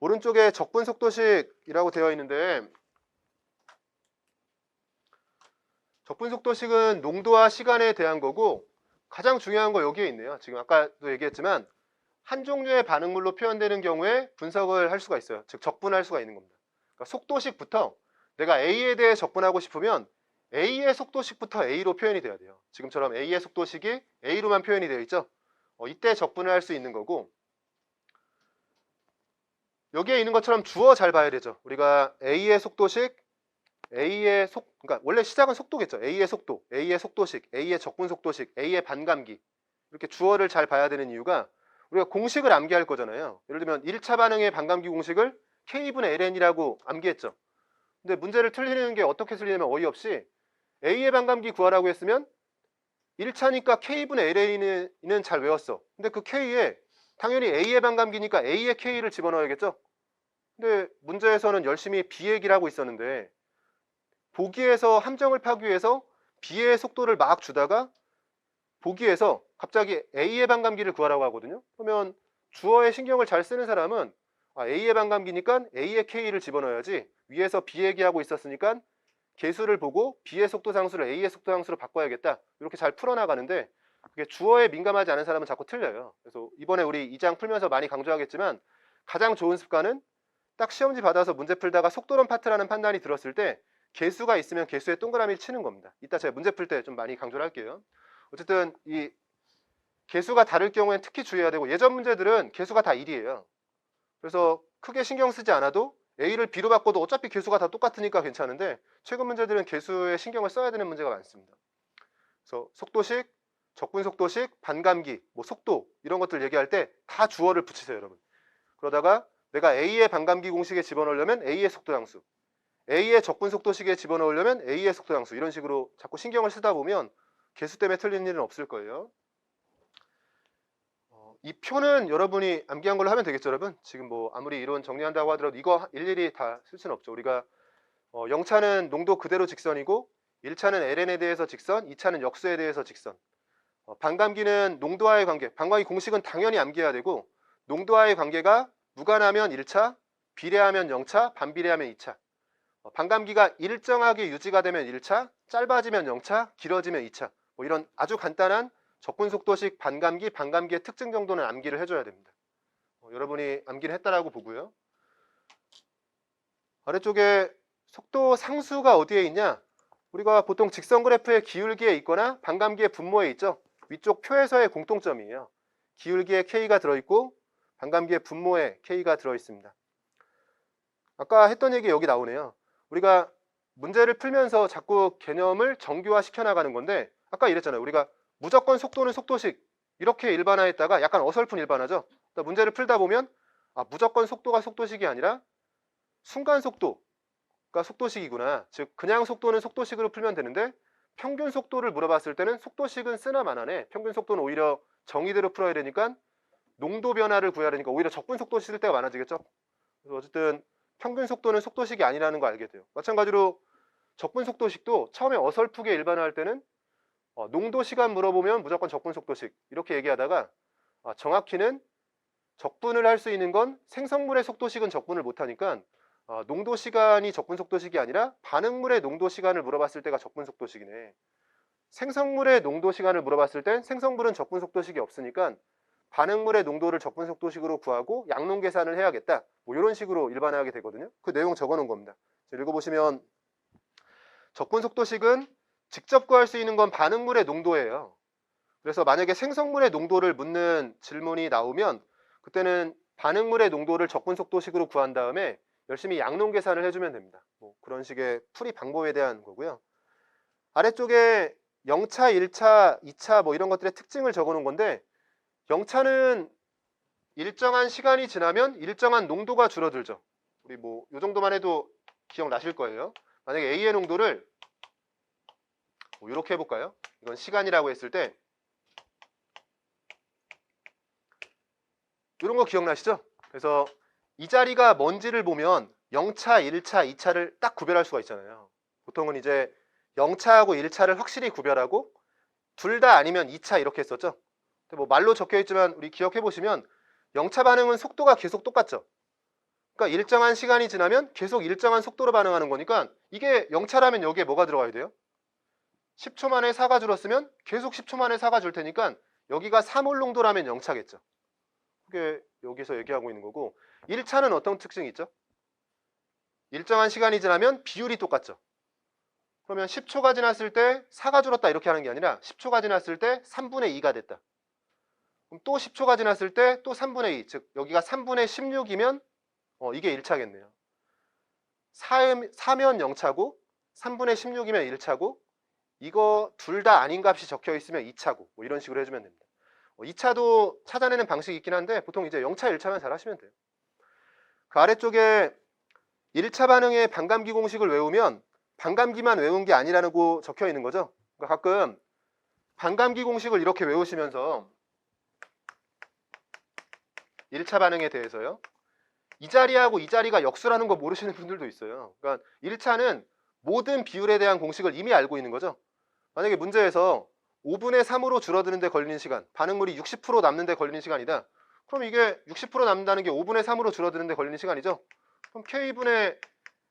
오른쪽에 적분 속도식이라고 되어 있는데 적분 속도식은 농도와 시간에 대한 거고 가장 중요한 거 여기에 있네요. 지금 아까도 얘기했지만 한 종류의 반응물로 표현되는 경우에 분석을 할 수가 있어요. 즉 적분할 수가 있는 겁니다. 그러니까 속도식부터 내가 A에 대해 적분하고 싶으면 A의 속도식부터 A로 표현이 돼야 돼요. 지금처럼 A의 속도식이 A로만 표현이 되어 있죠. 어, 이때 적분을 할 수 있는 거고 여기에 있는 것처럼 주어 잘 봐야 되죠. 우리가 A의 속도식, A의 속, 그러니까 원래 시작은 속도겠죠. A의 속도, A의 속도식, A의 적분 속도식, A의 반감기 이렇게 주어를 잘 봐야 되는 이유가 우리가 공식을 암기할 거잖아요. 예를 들면 1차 반응의 반감기 공식을 K분의 ln이라고 암기했죠. 근데 문제를 틀리는 게 어떻게 틀리냐면 어이없이 A의 반감기 구하라고 했으면 1차니까 K분의 ln은 잘 외웠어. 근데 그 K에 당연히 A의 반감기니까 A의 K를 집어넣어야겠죠? 근데 문제에서는 열심히 B 얘기를 하고 있었는데 보기에서 함정을 파기 위해서 B의 속도를 막 주다가 보기에서 갑자기 A의 반감기를 구하라고 하거든요. 그러면 주어에 신경을 잘 쓰는 사람은 아, A의 반감기니까 A의 K를 집어넣어야지 위에서 B 얘기하고 있었으니까 개수를 보고 B의 속도 상수를 A의 속도 상수로 바꿔야겠다. 이렇게 잘 풀어나가는데 그게 주어에 민감하지 않은 사람은 자꾸 틀려요. 그래서 이번에 우리 이장 풀면서 많이 강조하겠지만 가장 좋은 습관은 딱 시험지 받아서 문제 풀다가 속도론 파트라는 판단이 들었을 때 개수가 있으면 개수에 동그라미를 치는 겁니다. 이따 제가 문제 풀 때 좀 많이 강조를 할게요. 어쨌든 이 개수가 다를 경우엔 특히 주의해야 되고 예전 문제들은 개수가 다 1이에요. 그래서 크게 신경 쓰지 않아도 A를 B로 바꿔도 어차피 개수가 다 똑같으니까 괜찮은데 최근 문제들은 개수에 신경을 써야 되는 문제가 많습니다. 그래서 속도식, 적분 속도식, 반감기, 뭐 속도 이런 것들 얘기할 때 다 주어를 붙이세요, 여러분. 그러다가 내가 A의 반감기 공식에 집어넣으려면 A의 속도 함수, A의 적분 속도식에 집어넣으려면 A의 속도 함수 이런 식으로 자꾸 신경을 쓰다 보면 개수 때문에 틀리는 일은 없을 거예요. 어, 이 표는 여러분이 암기한 걸로 하면 되겠죠, 여러분? 지금 뭐 아무리 이론 정리한다고 하더라도 이거 일일이 다 쓸 수는 없죠. 우리가 어, 0차는 농도 그대로 직선이고 1차는 ln에 대해서 직선, 2차는 역수에 대해서 직선. 어, 반감기는 농도와의 관계, 반감기 공식은 당연히 암기해야 되고 농도와의 관계가 무관하면 1차, 비례하면 0차, 반비례하면 2차. 어, 반감기가 일정하게 유지가 되면 1차, 짧아지면 0차, 길어지면 2차. 뭐 이런 아주 간단한 적분 속도식 반감기, 반감기의 특징 정도는 암기를 해줘야 됩니다. 어, 여러분이 암기를 했다라고 보고요. 아래쪽에 속도 상수가 어디에 있냐? 우리가 보통 직선 그래프의 기울기에 있거나 반감기의 분모에 있죠. 위쪽 표에서의 공통점이에요. 기울기에 K가 들어있고 반감기의 분모에 K가 들어있습니다. 아까 했던 얘기 여기 나오네요. 우리가 문제를 풀면서 자꾸 개념을 정교화 시켜 나가는 건데 아까 이랬잖아요. 우리가 무조건 속도는 속도식 이렇게 일반화했다가 약간 어설픈 일반화죠. 그러니까 문제를 풀다 보면 아, 무조건 속도가 속도식이 아니라 순간 속도가 속도식이구나. 즉 그냥 속도는 속도식으로 풀면 되는데 평균 속도를 물어봤을 때는 속도식은 쓰나 마나네. 평균 속도는 오히려 정의대로 풀어야 되니까 농도 변화를 구해야 되니까 오히려 적분 속도 쓸 때가 많아지겠죠. 그래서 어쨌든 평균 속도는 속도식이 아니라는 거 알게 돼요. 마찬가지로 적분 속도식도 처음에 어설프게 일반화할 때는 어, 농도 시간 물어보면 무조건 적분 속도식 이렇게 얘기하다가 아, 정확히는 적분을 할 수 있는 건 생성물의 속도식은 적분을 못하니까 어, 농도 시간이 적분 속도식이 아니라 반응물의 농도 시간을 물어봤을 때가 적분 속도식이네. 생성물의 농도 시간을 물어봤을 땐 생성물은 적분 속도식이 없으니까 반응물의 농도를 적분 속도식으로 구하고 양농 계산을 해야겠다. 뭐 이런 식으로 일반화하게 되거든요. 그 내용 적어놓은 겁니다. 읽어보시면 적분 속도식은 직접 구할 수 있는 건 반응물의 농도예요. 그래서 만약에 생성물의 농도를 묻는 질문이 나오면 그때는 반응물의 농도를 적분 속도식으로 구한 다음에 열심히 양농 계산을 해주면 됩니다. 뭐 그런 식의 풀이 방법에 대한 거고요. 아래쪽에 0차, 1차, 2차 뭐 이런 것들의 특징을 적어놓은 건데 0차는 일정한 시간이 지나면 일정한 농도가 줄어들죠. 우리 뭐 이 정도만 해도 기억나실 거예요. 만약에 A의 농도를 뭐 이렇게 해볼까요? 이건 시간이라고 했을 때 이런 거 기억나시죠? 그래서 이 자리가 뭔지를 보면 0차, 1차, 2차를 딱 구별할 수가 있잖아요. 보통은 이제 0차하고 1차를 확실히 구별하고 둘 다 아니면 2차 이렇게 했었죠. 근데 뭐 말로 적혀 있지만 우리 기억해 보시면 영차 반응은 속도가 계속 똑같죠. 그러니까 일정한 시간이 지나면 계속 일정한 속도로 반응하는 거니까 이게 영차라면 여기에 뭐가 들어가야 돼요? 10초 만에 4가 줄었으면 계속 10초 만에 4가 줄 테니까 여기가 3올 농도라면 영차겠죠. 그게 여기서 얘기하고 있는 거고 1차는 어떤 특징이 있죠? 일정한 시간이 지나면 비율이 똑같죠. 그러면 10초가 지났을 때 4가 줄었다 이렇게 하는 게 아니라 10초가 지났을 때 3분의 2가 됐다. 그럼 또 10초가 지났을 때 또 3분의 2, 즉 여기가 3분의 16이면 어, 이게 1차겠네요. 4, 4면 0차고 3분의 16이면 1차고 이거 둘 다 아닌 값이 적혀 있으면 2차고 뭐 이런 식으로 해주면 됩니다. 어, 2차도 찾아내는 방식이 있긴 한데 보통 이제 0차, 1차만 잘 하시면 돼요. 그 아래쪽에 1차 반응의 반감기 공식을 외우면 반감기만 외운 게 아니라고 적혀 있는 거죠. 그러니까 가끔 반감기 공식을 이렇게 외우시면서 1차 반응에 대해서요. 이 자리하고 이 자리가 역수라는 거 모르시는 분들도 있어요. 그러니까 1차는 모든 비율에 대한 공식을 이미 알고 있는 거죠. 만약에 문제에서 5분의 3으로 줄어드는데 걸리는 시간, 반응물이 60% 남는데 걸리는 시간이다. 그럼 이게 60% 남는다는 게 5분의 3으로 줄어드는데 걸리는 시간이죠. 그럼 K분의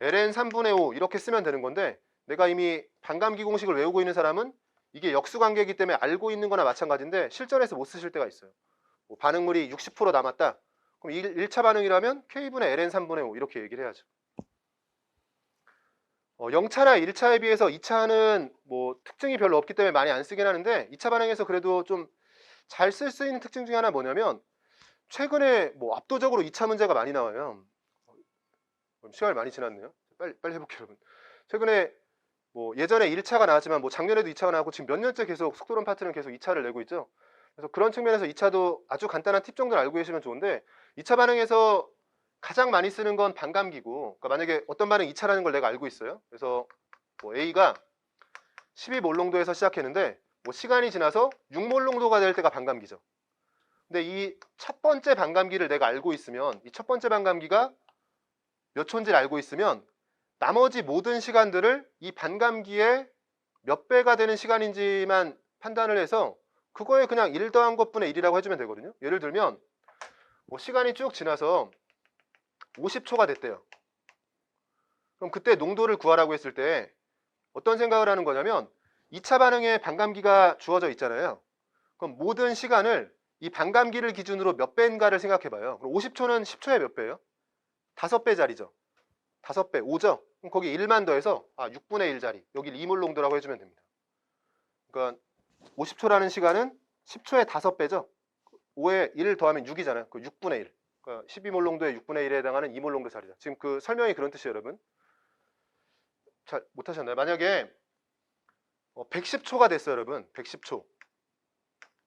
ln 3분의 5 이렇게 쓰면 되는 건데 내가 이미 반감기 공식을 외우고 있는 사람은 이게 역수 관계이기 때문에 알고 있는 거나 마찬가지인데 실전에서 못 쓰실 때가 있어요. 뭐 반응물이 60% 남았다. 그럼 1, 차 반응이라면 K분의 ln 3분의 5 이렇게 얘기를 해야죠. 어, 0차나 1차에 비해서 2차는 뭐 특징이 별로 없기 때문에 많이 안 쓰긴 하는데 2차 반응에서 그래도 좀 잘 쓸 수 있는 특징 중에 하나 뭐냐면 최근에 뭐 압도적으로 2차 문제가 많이 나와요. 그럼 시간이 많이 지났네요. 빨리 빨리 해볼게요, 여러분. 최근에 뭐 예전에 1차가 나왔지만 뭐 작년에도 2차가 나왔고 지금 몇 년째 계속 속도론 파트는 계속 2차를 내고 있죠. 그래서 그런 측면에서 2차도 아주 간단한 팁 정도를 알고 계시면 좋은데 2차 반응에서 가장 많이 쓰는 건 반감기고 그러니까 만약에 어떤 반응 2차라는 걸 내가 알고 있어요. 그래서 뭐 A가 12몰롱도에서 시작했는데 뭐 시간이 지나서 6몰롱도가 될 때가 반감기죠. 근데 이 첫 번째 반감기를 내가 알고 있으면 이 첫 번째 반감기가 몇 초인지를 알고 있으면 나머지 모든 시간들을 이 반감기의 몇 배가 되는 시간인지만 판단을 해서 그거에 그냥 1 더한 것분의 1이라고 해주면 되거든요. 예를 들면 뭐 시간이 쭉 지나서 50초가 됐대요. 그럼 그때 농도를 구하라고 했을 때 어떤 생각을 하는 거냐면 2차 반응에 반감기가 주어져 있잖아요. 그럼 모든 시간을 이 반감기를 기준으로 몇 배인가를 생각해 봐요. 그럼 50초는 10초에 몇 배예요? 5배짜리죠. 5배, 5죠. 그럼 거기 1만 더해서 아, 6분의 1짜리. 여기 2몰 농도라고 해주면 됩니다. 그러니까 50초라는 시간은 10초의 5배죠. 5에 1을 더하면 6이잖아요. 그 6분의 1. 그러니까 12몰 농도의 6분의 1에 해당하는 2몰 농도 자리다. 지금 그 설명이 그런 뜻이에요, 여러분. 잘 못하셨나요? 만약에 110초가 됐어요, 여러분. 110초.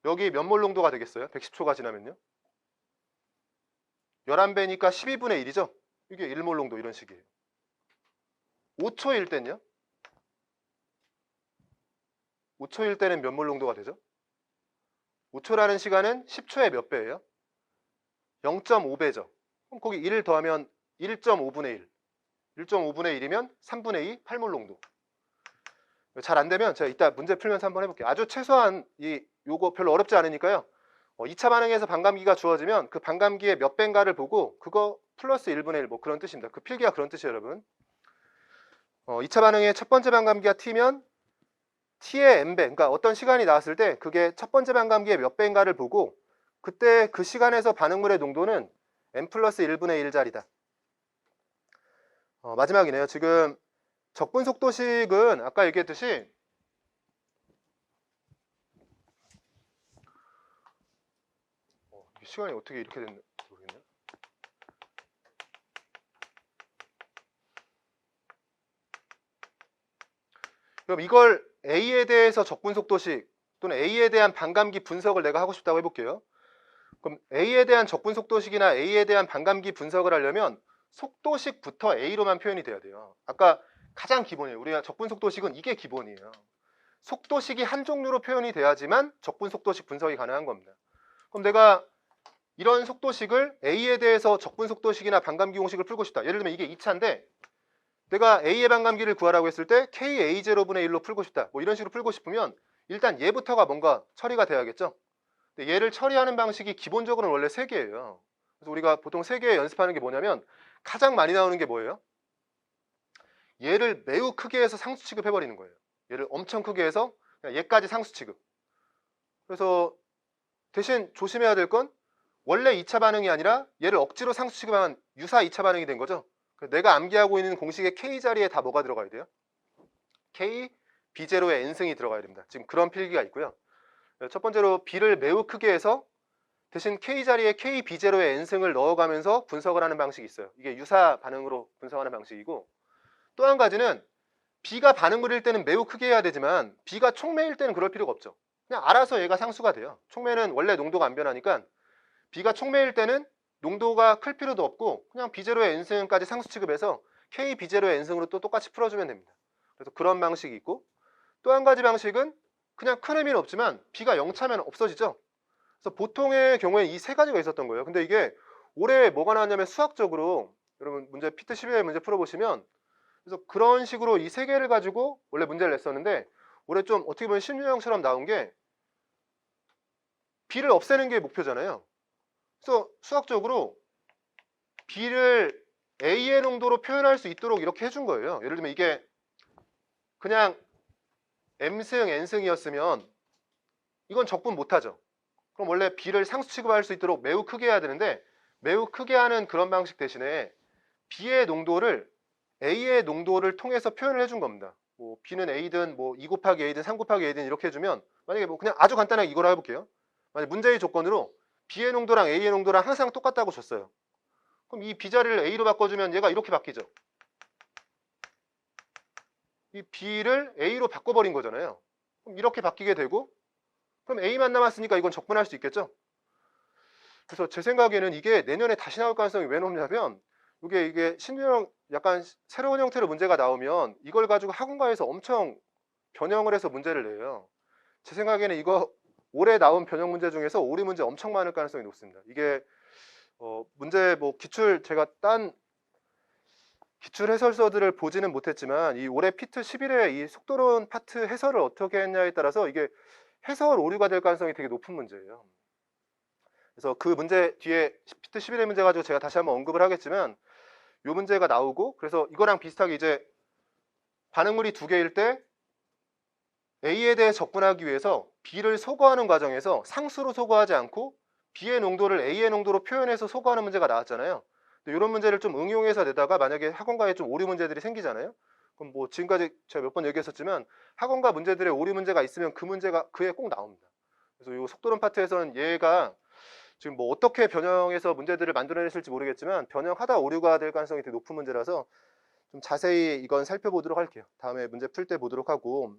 여기 몇몰 농도가 되겠어요? 110초가 지나면요? 11배니까 12분의 1이죠? 이게 1몰 농도 이런 식이에요. 5초일 땐요? 5초일 때는 몇몰 농도가 되죠? 5초라는 시간은 10초의 몇 배예요? 0.5배죠. 그럼 거기 1을 더하면 1.5분의 1. 1.5분의 1이면 3분의 2, 8몰 농도. 잘 안 되면 제가 이따 문제 풀면서 한번 해볼게요. 아주 최소한 이 요거 별로 어렵지 않으니까요. 어, 2차 반응에서 반감기가 주어지면 그 반감기의 몇 배인가를 보고 그거 플러스 1분의 1 뭐 그런 뜻입니다. 그 필기가 그런 뜻이에요, 여러분. 어, 2차 반응의 첫 번째 반감기가 t면 t의 n배, 그러니까 어떤 시간이 나왔을 때 그게 첫 번째 반감기의 몇 배인가를 보고 그때 그 시간에서 반응물의 농도는 n 플러스 1분의 1짜리다. 어, 마지막이네요. 지금 적분 속도식은 아까 얘기했듯이 어, 시간이 어떻게 이렇게 됐는지 모르겠네요. 그럼 이걸 A에 대해서 적분 속도식 또는 A에 대한 반감기 분석을 내가 하고 싶다고 해볼게요. 그럼 A에 대한 적분 속도식이나 A에 대한 반감기 분석을 하려면 속도식부터 A로만 표현이 돼야 돼요. 아까 가장 기본이에요. 우리가 적분 속도식은 이게 기본이에요. 속도식이 한 종류로 표현이 돼야지만 적분 속도식 분석이 가능한 겁니다. 그럼 내가 이런 속도식을 A에 대해서 적분 속도식이나 반감기 공식을 풀고 싶다. 예를 들면 이게 2차인데 내가 A의 반감기를 구하라고 했을 때 KA0분의 1로 풀고 싶다. 뭐 이런 식으로 풀고 싶으면 일단 얘부터가 뭔가 처리가 돼야겠죠. 근데 얘를 처리하는 방식이 기본적으로는 원래 세 개예요. 그래서 우리가 보통 세 개 연습하는 게 뭐냐면 가장 많이 나오는 게 뭐예요? 얘를 매우 크게 해서 상수 취급해 버리는 거예요. 얘를 엄청 크게 해서 얘까지 상수 취급. 그래서 대신 조심해야 될 건 원래 2차 반응이 아니라 얘를 억지로 상수 취급한 유사 2차 반응이 된 거죠. 내가 암기하고 있는 공식의 k 자리에 다 뭐가 들어가야 돼요? k b0의 n승이 들어가야 됩니다. 지금 그런 필기가 있고요. 첫 번째로 b를 매우 크게 해서 대신 k 자리에 k b0의 n승을 넣어가면서 분석을 하는 방식이 있어요. 이게 유사 반응으로 분석하는 방식이고 또 한 가지는 b가 반응물일 때는 매우 크게 해야 되지만 b가 촉매일 때는 그럴 필요가 없죠. 그냥 알아서 얘가 상수가 돼요. 촉매는 원래 농도가 안 변하니까 b가 촉매일 때는 농도가 클 필요도 없고 그냥 b0의 n승까지 상수 취급해서 k b0의 n승으로 또 똑같이 풀어주면 됩니다. 그래서 그런 방식이 있고 또 한 가지 방식은 그냥 큰 의미는 없지만 b가 0차면 없어지죠. 그래서 보통의 경우에 이 세 가지가 있었던 거예요. 근데 이게 올해 뭐가 나왔냐면 수학적으로 여러분 문제 피트 12회 문제 풀어보시면 그래서 그런 식으로 이 세 개를 가지고 원래 문제를 냈었는데 올해 좀 어떻게 보면 신유형처럼 나온 게 b를 없애는 게 목표잖아요. 그래서 수학적으로 b를 a의 농도로 표현할 수 있도록 이렇게 해준 거예요. 예를 들면 이게 그냥 m승, n승이었으면 이건 적분 못하죠. 그럼 원래 b를 상수 취급할 수 있도록 매우 크게 해야 되는데 매우 크게 하는 그런 방식 대신에 b의 농도를 a의 농도를 통해서 표현을 해준 겁니다. 뭐 b는 a든 뭐 2 곱하기 a든 3 곱하기 a든 이렇게 해주면 만약에 뭐 그냥 아주 간단하게 이거로 해볼게요. 만약 문제의 조건으로 b의 농도랑 a의 농도랑 항상 똑같다고 줬어요. 그럼 이 b 자리를 a로 바꿔주면 얘가 이렇게 바뀌죠. 이 b를 a로 바꿔버린 거잖아요. 그럼 이렇게 바뀌게 되고 그럼 a만 남았으니까 이건 적분할 수 있겠죠. 그래서 제 생각에는 이게 내년에 다시 나올 가능성이 왜 높냐면 이게 이게 신유형 약간 새로운 형태로 문제가 나오면 이걸 가지고 학원가에서 엄청 변형을 해서 문제를 내요. 제 생각에는 이거 올해 나온 변형 문제 중에서 오리 문제 엄청 많을 가능성이 높습니다. 이게 어, 문제 뭐 기출 제가 딴 기출 해설서들을 보지는 못했지만 이 올해 피트 11회 이 속도론 파트 해설을 어떻게 했냐에 따라서 이게 해설 오류가 될 가능성이 되게 높은 문제예요. 그래서 그 문제 뒤에 피트 11회 문제 가지고 제가 다시 한번 언급을 하겠지만 요 문제가 나오고 그래서 이거랑 비슷하게 이제 반응물이 두 개일 때 A에 대해 접근하기 위해서 B를 소거하는 과정에서 상수로 소거하지 않고 B의 농도를 A의 농도로 표현해서 소거하는 문제가 나왔잖아요. 이런 문제를 좀 응용해서 내다가 만약에 학원가에 좀 오류 문제들이 생기잖아요. 그럼 뭐 지금까지 제가 몇 번 얘기했었지만 학원가 문제들에 오류 문제가 있으면 그 문제가 그에 꼭 나옵니다. 그래서 이 속도론 파트에서는 얘가 지금 뭐 어떻게 변형해서 문제들을 만들어냈을지 모르겠지만 변형하다 오류가 될 가능성이 되게 높은 문제라서 좀 자세히 이건 살펴보도록 할게요. 다음에 문제 풀 때 보도록 하고